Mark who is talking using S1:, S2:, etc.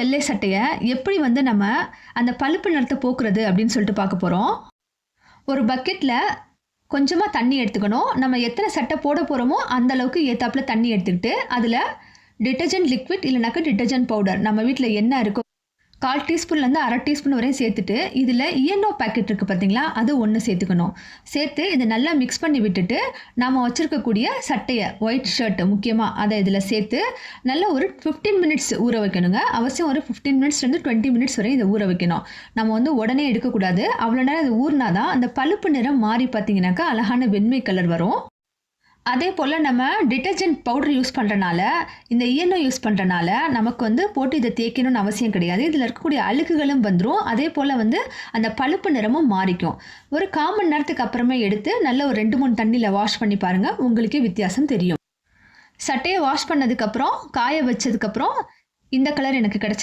S1: வெள்ளை சட்டையை எப்படி வந்து நம்ம அந்த பழுப்பு நிறத்தை போக்குறது அப்படின்னு சொல்லிட்டு பார்க்க போகிறோம் ஒரு பக்கெட்டில் கொஞ்சமாக தண்ணி எடுத்துக்கணும். நம்ம எத்தனை சட்டை போட போகிறோமோ அந்த அளவுக்கு தண்ணி எடுத்துக்கிட்டு அதில் டிட்டர்ஜென்ட் லிக்விட் இல்லைனாக்கா டிட்டர்ஜென்ட் பவுடர் நம்ம வீட்டில் என்ன இருக்கோ கால் டீஸ்பூன்லேருந்து அரை டீஸ்பூன் வரையும் சேர்த்துட்டு இதில் இஎன்ஓ பேக்கெட் இருக்குது பார்த்தீங்களா அது ஒன்று சேர்த்துக்கணும். சேர்த்து இதை நல்லா மிக்ஸ் பண்ணி விட்டுட்டு நாம் வச்சுருக்கக்கூடிய சட்டையை ஒயிட் ஷர்ட்டு முக்கியமாக அதை இதில் சேர்த்து நல்லா ஒரு ஃபிஃப்டீன் மினிட்ஸ் ஊற வைக்கணுங்க. அவசியம் ஒரு ஃபிஃப்டீன் மினிட்ஸ்லேருந்து டுவெண்ட்டி மினிட்ஸ் வரையும் இதை ஊற வைக்கணும். நம்ம வந்து உடனே எடுக்கக்கூடாது. அவ்வளோ நேரம் இது ஊறினா தான் அந்த பழுப்பு நிறம் மாறி பார்த்தீங்கன்னாக்கா அழகான வெண்மை கலர் வரும். அதே போல் நம்ம டிட்டர்ஜென்ட் பவுடர் யூஸ் பண்ணுறனால இந்த இஎன்ஓ யூஸ் பண்ணுறனால நமக்கு வந்து போட்டு இதை தேய்க்கணும்னு அவசியம் கிடையாது. இதில் இருக்கக்கூடிய அழுக்குகளும் வந்துடும் அதே போல் வந்து அந்த பழுப்பு நிறமும் மாறிக்கும். ஒரு கால் மணி நேரத்துக்கு அப்புறமே எடுத்து நல்ல ஒரு ரெண்டு மூணு தண்ணியில் வாஷ் பண்ணி பாருங்கள் உங்களுக்கே வித்தியாசம் தெரியும். சட்டையை வாஷ் பண்ணதுக்கப்புறம் காய வச்சதுக்கப்புறம் இந்த கலர் எனக்கு கிடச்சி